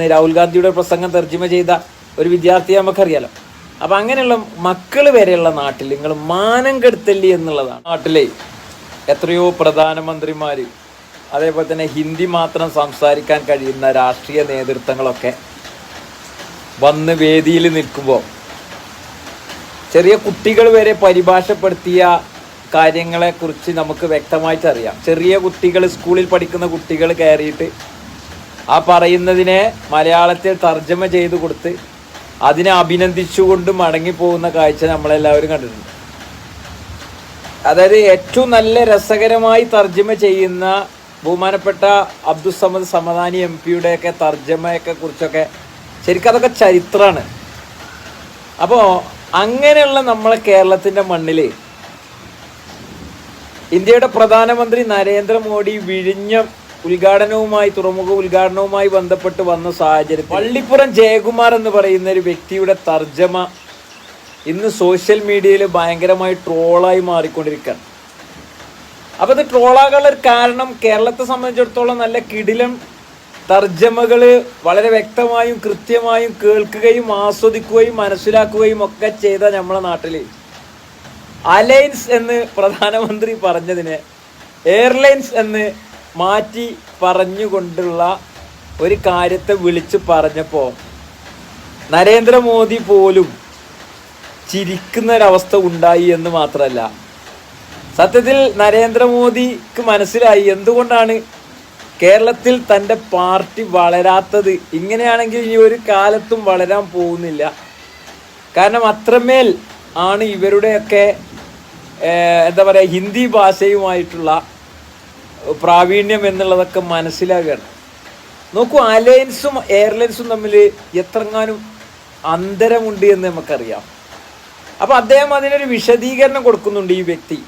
എന്ന് രാഹുൽ ഗാന്ധിയുടെ പ്രസംഗം തർജിമ ചെയ്ത ഒരു വിദ്യാർത്ഥിയെ നമുക്കറിയാലോ. അപ്പം അങ്ങനെയുള്ള മക്കൾ വരെയുള്ള നാട്ടിൽ നിങ്ങൾ മാനം കെടുത്തല്ലി എന്നുള്ളതാണ്. നാട്ടിലെ എത്രയോ പ്രധാനമന്ത്രിമാര് അതേപോലെ തന്നെ ഹിന്ദി മാത്രം സംസാരിക്കാൻ കഴിയുന്ന രാഷ്ട്രീയ നേതൃത്വങ്ങളൊക്കെ വന്ന് വേദിയിൽ നിൽക്കുമ്പോൾ ചെറിയ കുട്ടികൾ വരെ പരിഭാഷപ്പെടുത്തിയ കാര്യങ്ങളെക്കുറിച്ച് നമുക്ക് വ്യക്തമായിട്ട് അറിയാം ചെറിയ കുട്ടികൾ സ്കൂളിൽ പഠിക്കുന്ന കുട്ടികൾ കയറിയിട്ട് ആ പറയുന്നതിനെ മലയാളത്തിൽ തർജമ ചെയ്തു കൊടുത്ത് അതിനെ അഭിനന്ദിച്ചുകൊണ്ട് മടങ്ങിപ്പോകുന്ന കാഴ്ച നമ്മളെല്ലാവരും കണ്ടിട്ടുണ്ട്. അതായത് ഏറ്റവും നല്ല രസകരമായി തർജമ ചെയ്യുന്ന ബഹുമാനപ്പെട്ട അബ്ദുസമദ് സമദാനി എം പിയുടെയൊക്കെ തർജമയൊക്കെ കുറിച്ചൊക്കെ ശരിക്കും അതൊക്കെ ചരിത്രമാണ് അപ്പോൾ അങ്ങനെയുള്ള നമ്മളെ കേരളത്തിന്റെ മണ്ണിൽ ഇന്ത്യയുടെ പ്രധാനമന്ത്രി നരേന്ദ്രമോദി വിഴിഞ്ഞം ഉദ്ഘാടനവുമായി തുറമുഖ ഉദ്ഘാടനവുമായി ബന്ധപ്പെട്ട് വന്ന സാഹചര്യം പള്ളിപ്പുറം ജയകുമാർ എന്ന് പറയുന്ന ഒരു വ്യക്തിയുടെ തർജമ ഇന്ന് സോഷ്യൽ മീഡിയയിൽ ഭയങ്കരമായി ട്രോളായി മാറിക്കൊണ്ടിരിക്കുകയാണ്. അപ്പോൾ ഇത് ട്രോളാകാനുള്ള കാരണം കേരളത്തെ സംബന്ധിച്ചിടത്തോളം നല്ല കിടിലം തർജമകൾ വളരെ വ്യക്തമായും കൃത്യമായും കേൾക്കുകയും ആസ്വദിക്കുകയും മനസ്സിലാക്കുകയും ഒക്കെ ചെയ്ത നമ്മളെ നാട്ടിൽ അലയൻസ് എന്ന് പ്രധാനമന്ത്രി പറഞ്ഞതിനെ എയർലൈൻസ് എന്ന് മാറ്റി പറഞ്ഞുകൊണ്ടുള്ള ഒരു കാര്യത്തെ വിളിച്ചു പറഞ്ഞപ്പോൾ നരേന്ദ്രമോദി പോലും ചിരിക്കുന്ന ഒരവസ്ഥ ഉണ്ടായി എന്ന് മാത്രമല്ല സത്യത്തിൽ നരേന്ദ്രമോദിക്ക് മനസ്സിലായി എന്തുകൊണ്ടാണ് കേരളത്തിൽ തന്റെ പാർട്ടി വളരാത്തത്. ഇങ്ങനെയാണെങ്കിൽ ഈ ഒരു കാലത്തും വളരാൻ പോകുന്നില്ല. കാരണം അത്രമേൽ ആണ് ഇവരുടെയൊക്കെ എന്താ പറയുക ഹിന്ദി ഭാഷയുമായിട്ടുള്ള പ്രാവീണ്യം എന്നുള്ളതൊക്കെ മനസ്സിലാകുകയാണ് നോക്കൂ അലയൻസും എയർലൈൻസും തമ്മിൽ എത്രങ്ങാനും അന്തരമുണ്ട് എന്ന് നമുക്കറിയാം. അപ്പോൾ അദ്ദേഹം അതിനൊരു വിശദീകരണം കൊടുക്കുന്നുണ്ട് ഈ വ്യക്തി.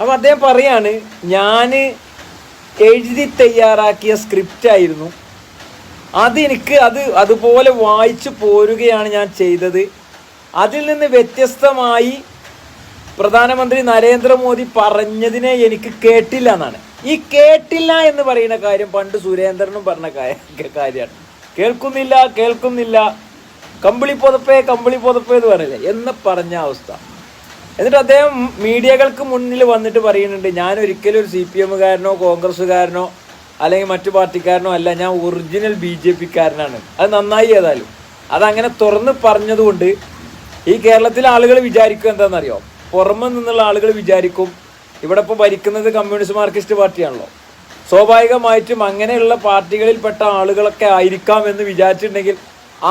അപ്പോൾ അദ്ദേഹം പറയാണ് ഞാൻ എഴുതി തയ്യാറാക്കിയ സ്ക്രിപ്റ്റ് ആയിരുന്നു. അതെനിക്ക് അത് അതുപോലെ വായിച്ചു പോരുകയാണ് ഞാൻ ചെയ്തത്. അതിൽ നിന്ന് വ്യത്യസ്തമായി പ്രധാനമന്ത്രി നരേന്ദ്രമോദി പറഞ്ഞതിനെ എനിക്ക് കേട്ടില്ല എന്നാണ്. ഈ കേട്ടില്ല എന്ന് പറയുന്ന കാര്യം പണ്ട് സുരേന്ദ്രനും പറഞ്ഞ കാര്യമാണ്. കേൾക്കുന്നില്ല കേൾക്കുന്നില്ല. കമ്പിളി പുതപ്പേ കമ്പിളി പുതപ്പേ എന്ന് പറയില്ലേ? എന്ന് പറഞ്ഞ അവസ്ഥ. എന്നിട്ട് അദ്ദേഹം മീഡിയകൾക്ക് മുന്നിൽ വന്നിട്ട് പറയുന്നുണ്ട് ഞാൻ ഒരിക്കലും ഒരു സി പി എമ്മുകാരനോ കോൺഗ്രസ്സുകാരനോ അല്ലെങ്കിൽ മറ്റു പാർട്ടിക്കാരനോ അല്ല ഞാൻ ഒറിജിനൽ ബി ജെ പിക്കാരനാണ്. അത് നന്നായി ഏതായാലും. അതങ്ങനെ തുറന്ന് പറഞ്ഞതുകൊണ്ട് ഈ കേരളത്തിലെ ആളുകൾ വിചാരിക്കും എന്താണെന്നറിയോ? പുറമെ നിന്നുള്ള ആളുകൾ വിചാരിക്കും ഇവിടെ ഇപ്പോൾ ഭരിക്കുന്നത് കമ്മ്യൂണിസ്റ്റ് മാർക്സിസ്റ്റ് പാർട്ടിയാണല്ലോ. സ്വാഭാവികമായിട്ടും അങ്ങനെയുള്ള പാർട്ടികളിൽപ്പെട്ട ആളുകളൊക്കെ ആയിരിക്കാം എന്ന് വിചാരിച്ചിട്ടുണ്ടെങ്കിൽ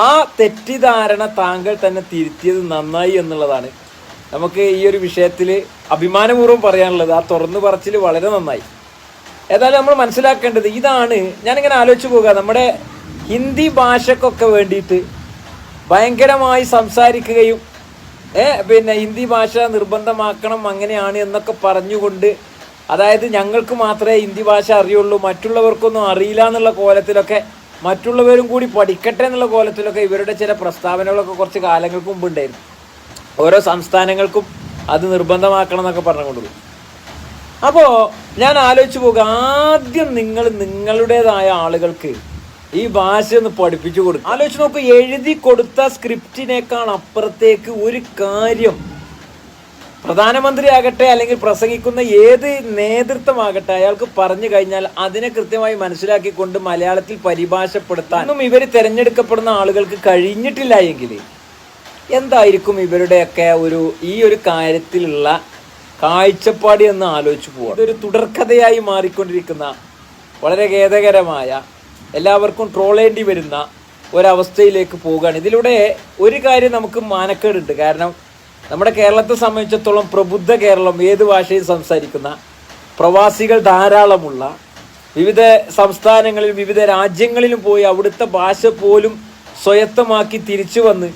ആ തെറ്റിദ്ധാരണ താങ്കൾ തന്നെ തിരുത്തിയത് നന്നായി എന്നുള്ളതാണ്. നമുക്ക് ഈ ഒരു വിഷയത്തിൽ അഭിമാനപൂർവം പറയാനുള്ളത് ആ തുറന്നു പറച്ചിൽ വളരെ നന്നായി. ഏതായാലും നമ്മൾ മനസ്സിലാക്കേണ്ടത് ഇതാണ്. ഞാനിങ്ങനെ ആലോചിച്ച് പോകുക നമ്മുടെ ഹിന്ദി ഭാഷക്കൊക്കെ വേണ്ടിയിട്ട് ഭയങ്കരമായി സംസാരിക്കുകയും പിന്നെ ഹിന്ദി ഭാഷ നിർബന്ധമാക്കണം അങ്ങനെയാണ് എന്നൊക്കെ പറഞ്ഞുകൊണ്ട് അതായത് ഞങ്ങൾക്ക് മാത്രമേ ഹിന്ദി ഭാഷ അറിയുള്ളൂ മറ്റുള്ളവർക്കൊന്നും അറിയില്ല എന്നുള്ള കോലത്തിലൊക്കെ മറ്റുള്ളവരും കൂടി പഠിക്കട്ടെ എന്നുള്ള കോലത്തിലൊക്കെ ഇവരുടെ ചില പ്രസ്താവനകളൊക്കെ കുറച്ച് കാലങ്ങൾക്ക് മുമ്പ് ഉണ്ടായിരുന്നു. ഓരോ സംസ്ഥാനങ്ങൾക്കും അത് നിർബന്ധമാക്കണം എന്നൊക്കെ പറഞ്ഞുകൊണ്ടുള്ളൂ അപ്പോൾ ഞാൻ ആലോചിച്ച് പോകുക ആദ്യം നിങ്ങൾ നിങ്ങളുടേതായ ആളുകൾക്ക് ഈ ഭാഷ ഒന്ന് പഠിപ്പിച്ചു കൊടുക്കും. ആലോചിച്ച് നോക്കൂ എഴുതി കൊടുത്ത സ്ക്രിപ്റ്റിനേക്കാൾ അപ്പുറത്തേക്ക് ഒരു കാര്യം പ്രധാനമന്ത്രി ആകട്ടെ അല്ലെങ്കിൽ പ്രസംഗിക്കുന്ന ഏത് നേതൃത്വമാകട്ടെ അയാൾക്ക് പറഞ്ഞു കഴിഞ്ഞാൽ അതിനെ കൃത്യമായി മനസ്സിലാക്കിക്കൊണ്ട് മലയാളത്തിൽ പരിഭാഷപ്പെടുത്താൻ. ഒന്നും ഇവർ തിരഞ്ഞെടുക്കപ്പെടുന്ന ആളുകൾക്ക് കഴിഞ്ഞിട്ടില്ല എങ്കിൽ എന്തായിരിക്കും ഇവരുടെയൊക്കെ ഒരു ഈ ഒരു കാര്യത്തിലുള്ള കാഴ്ചപ്പാട് എന്ന് ആലോചിച്ചു പോകാം ഇതൊരു തുടർക്കഥയായി മാറിക്കൊണ്ടിരിക്കുന്ന വളരെ ഖേദകരമായ എല്ലാവർക്കും ട്രോളേണ്ടി വരുന്ന ഒരവസ്ഥയിലേക്ക് പോവുകയാണ് ഇതിലൂടെ ഒരു കാര്യം നമുക്ക് മാനക്കേടുണ്ട്. കാരണം നമ്മുടെ കേരളത്തെ സംബന്ധിച്ചിടത്തോളം പ്രബുദ്ധ കേരളം ഏത് ഭാഷയിൽ സംസാരിക്കുന്ന പ്രവാസികൾ ധാരാളമുള്ള വിവിധ സംസ്ഥാനങ്ങളിൽ വിവിധ രാജ്യങ്ങളിലും പോയി അവിടുത്തെ ഭാഷ പോലും സ്വയത്തമാക്കി തിരിച്ചു വന്ന്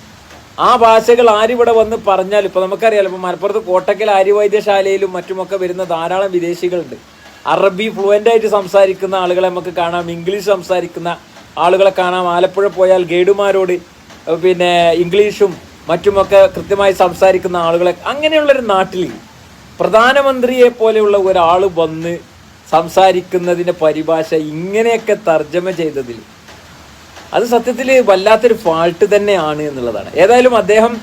ആ ഭാഷകൾ ആരിവിടെ വന്ന് പറഞ്ഞാൽ ഇപ്പോൾ നമുക്കറിയാലോ ഇപ്പോൾ മലപ്പുറത്ത് കോട്ടക്കൽ ആര്യവൈദ്യശാലയിലും മറ്റുമൊക്കെ വരുന്ന ധാരാളം വിദേശികളുണ്ട്. അറബി ഫ്ലുവന്റ് ആയിട്ട് സംസാരിക്കുന്ന ആളുകളെ നമുക്ക് കാണാം. ഇംഗ്ലീഷ് സംസാരിക്കുന്ന ആളുകളെ കാണാം. ആലപ്പുഴ പോയാൽ ഗൈഡുമാരോട് പിന്നെ ഇംഗ്ലീഷും മറ്റുമൊക്കെ കൃത്യമായി സംസാരിക്കുന്ന ആളുകളെ അങ്ങനെയുള്ളൊരു നാട്ടിൽ പ്രധാനമന്ത്രിയെ പോലെയുള്ള ഒരാൾ വന്ന് സംസാരിക്കുന്നതിന്റെ പരിഭാഷ ഇങ്ങനെയൊക്കെ തർജമ ചെയ്തതിൽ അത് സത്യത്തിൽ വല്ലാത്തൊരു ഫാൾട്ട് തന്നെയാണ് എന്നുള്ളതാണ്. ഏതായാലും അദ്ദേഹം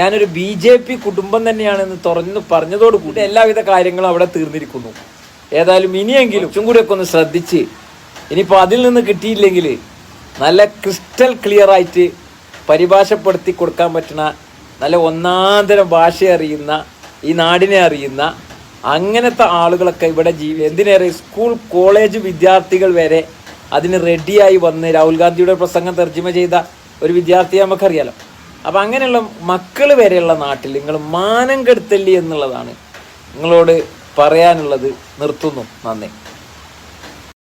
ഞാനൊരു ബി ജെ പി കുടുംബം തന്നെയാണെന്ന് തുറന്നു പറഞ്ഞതോടുകൂടി എല്ലാവിധ കാര്യങ്ങളും അവിടെ തീർന്നിരിക്കുന്നു. ഏതായാലും ഇനിയെങ്കിലും കുറച്ചും ഒക്കെ ഒന്ന് ശ്രദ്ധിച്ച് ഇനിയിപ്പോൾ അതിൽ നിന്ന് കിട്ടിയില്ലെങ്കിൽ നല്ല ക്രിസ്റ്റൽ ക്ലിയർ ആയിട്ട് പരിഭാഷപ്പെടുത്തി കൊടുക്കാൻ പറ്റുന്ന നല്ല ഒന്നാന്തരം ഭാഷ അറിയുന്ന ഈ നാടിനെ അറിയുന്ന അങ്ങനത്തെ ആളുകളൊക്കെ ഇവിടെ ജീവി എന്തിനേറെ സ്കൂൾ കോളേജ് വിദ്യാർത്ഥികൾ വരെ അതിന് റെഡിയായി വന്ന് രാഹുൽ ഗാന്ധിയുടെ പ്രസംഗം തർജിമ ചെയ്ത ഒരു വിദ്യാർത്ഥിയെ നമുക്കറിയാലോ. അപ്പം അങ്ങനെയുള്ള മക്കൾ വരെയുള്ള നാട്ടിൽ നിങ്ങൾ മാനം കെടുത്തല്ലി എന്നുള്ളതാണ്. നിങ്ങളോട് പറയാനുള്ളത് നിർത്തുന്നു. നന്ദി.